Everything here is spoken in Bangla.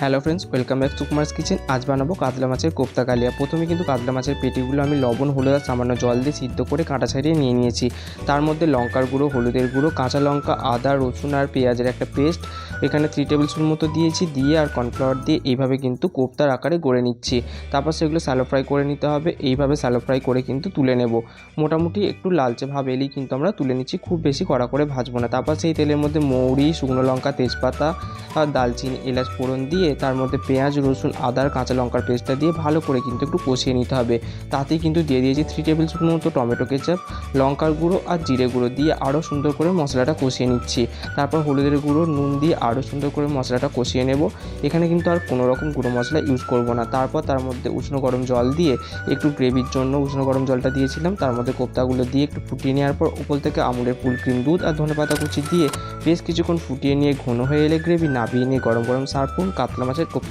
Hello friends, welcome back to Kumar's kitchen. আজ বানাবো কাতলা মাছের কোপ্তা কালিয়া। প্রথমে কিন্তু কাতলা মাছের পেটিগুলো আমি লবণ, হলুদ আর সামান্য জল দিয়ে সিদ্ধ করে কাঁটা ছাড়িয়ে নিয়ে নিয়েছি। তার মধ্যে লঙ্কার গুঁড়ো, হলুদের গুঁড়ো, কাঁচা লঙ্কা, আদা, রসুন আর পেঁয়াজের একটা পেস্ট এখানে থ্রি টেবিল স্পুন মতো দিয়েছি। দিয়ে আর কর্নফ্লাওয়ার দিয়ে এইভাবে কিন্তু কোপ্তার আকারে গড়ে নিচ্ছি। তারপর সেগুলো স্যালো ফ্রাই করে নিতে হবে। এইভাবে স্যালো ফ্রাই করে কিন্তু তুলে নেব। মোটামুটি একটু লালচে ভাব এলেই কিন্তু আমরা তুলে নিচ্ছি। খুব বেশি কড়া করে ভাজবো না। তারপর সেই তেলের মধ্যে মৌরি, শুকনো লঙ্কা, তেজপাতা দালচিনি, এলাচ ফোড়ন দিয়ে তার মধ্যে পেঁয়াজ, রসুন আদার কাঁচা লঙ্কার পেস্টটা দিয়ে ভালো করে কিন্তু একটু কষিয়ে নিতে হবে। তাতেই কিন্তু দিয়ে দিয়েছি থ্রি টেবিল স্পুন মতো টমেটো কেচাপ, লঙ্কার গুঁড়ো আর জিরে গুঁড়ো দিয়ে আরও সুন্দর করে মশলাটা কষিয়ে নিচ্ছি। তারপর হলুদের গুঁড়ো, নুন দিয়ে আরও সুন্দর করে মশলাটা কষিয়ে নেব। এখানে কিন্তু আর কোনো রকম গুঁড়ো মশলা ইউজ করব না। তারপর তার মধ্যে উষ্ণ গরম জল দিয়ে একটু গ্রেভির জন্য উষ্ণ গরম জলটা দিয়েছিলাম। তার মধ্যে কোপ্তাগুলো দিয়ে একটু ফুটিয়ে নেওয়ার পর উপর থেকে আমুলের ফুল, ক্রিম দুধ আর ধনে পাতা কুচি দিয়ে বেশ কিছুক্ষণ ফুটিয়ে নিয়ে ঘন হয়ে এলে গ্রেভি নাবিয়ে নিয়ে গরম গরম সার্ভ করুন কাতলা মাছের কোপ্তা